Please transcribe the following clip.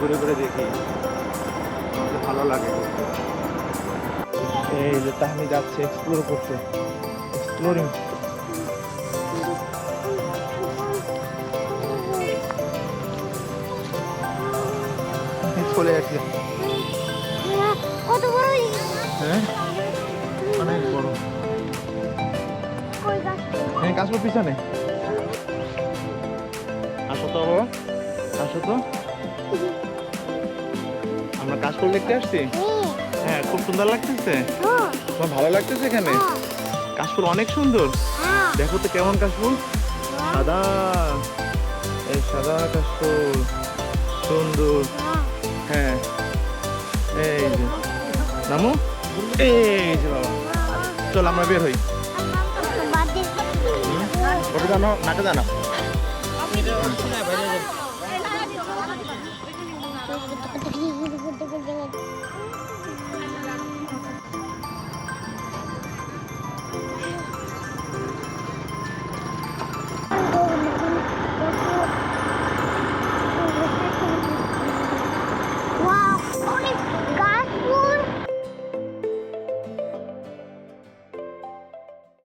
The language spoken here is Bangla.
ঘুরে ঘুরে দেখি আমাদের ভালো লাগে এই যে তাহমি যাচ্ছে এক্সপ্লোর করতে। এক্সপ্লোরিং চলে যাচ্ছে কত বড় হ্যাঁ? অনেক বড়। এই কাশবো পিছনে। আসো তো বাবা। আসো তো। আমরা কাশফুল দেখতে আসছি? হ্যাঁ খুব সুন্দর লাগতেছে। তোমার ভালো লাগতেছে এখানে? কাশফুল অনেক সুন্দর। দেখো তো কেমন কাশফুল। সাদা। এই সাদা কাশফুল। সুন্দর। হ্যাঁ। এই যে নামু? এই যে বাবা। চল আমরা বের হই। জানো নাকে জানো বাদ